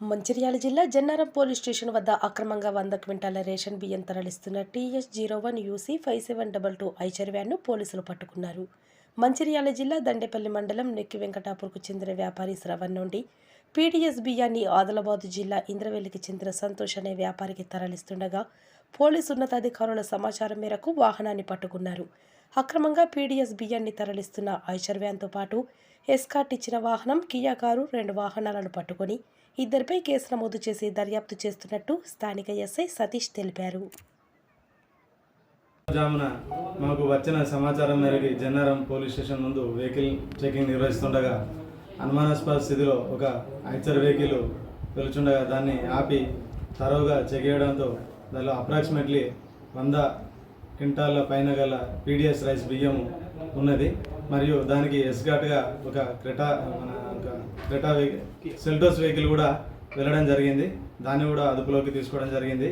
మంచిర్యాల జిల్లా Jannaram police station వద్ద అక్రమంగా వంద క్వింటాల రేషన్ బియ్యం తరలిస్తున్న TS zero one UC five seven double two Eicher వ్యాన్ను పోలీసులు పట్టుకున్నారు. మంచిర్యాల జిల్లా దండేపల్లి మండలం నెక్కి వెంకటాపూర్కు చెందిన వ్యాపారి శ్రవణ్ నుండి పీడీఎస్ బియ్యాన్ని ఆదిలాబాద్ జిల్లా ఇంద్రవెల్లికి చెందిన సంతోష్ అనే వ్యాపారికి తరలిస్తుండగా పోలీసు ఉన్నతాధికారుల సమాచారం మేరకు వాహనాన్ని పట్టుకున్నారు. అక్రమంగా పీడీఎస్ బియ్యాన్ని తరలిస్తున్న ఐచర్ వ్యాన్తో పాటు ఎస్కాట్ ఇచ్చిన వాహనం కియా కారు రెండు వాహనాలను పట్టుకొని ఇద్దరిపై కేసు నమోదు చేసి దర్యాప్తు చేస్తున్నట్టు స్థానిక ఎస్ఐ సతీష్ తెలిపారు. జామున మాకు వచ్చిన సమాచారం మేరకు జన్నారం పోలీస్ స్టేషన్ ముందు వెహికల్ చెకింగ్ నిర్వహిస్తుండగా అనుమానాస్పద స్థితిలో ఒక ఐచర్ వెహికల్ వెలుచుండగా దాన్ని ఆపి తరోగా చెక్ చేయడంతో దానిలో అప్రాక్సిమేట్లీ వంద క్వింటాల పైన గల పీడిఎస్ రైస్ బియ్యం ఉన్నది. మరియు దానికి ఎస్గాట్గా ఒక క్రెటా మన ఒక క్రెటా వెహికల్ సెల్టోస్ వెహికల్ కూడా వెళ్ళడం జరిగింది. దాన్ని కూడా అదుపులోకి తీసుకోవడం జరిగింది.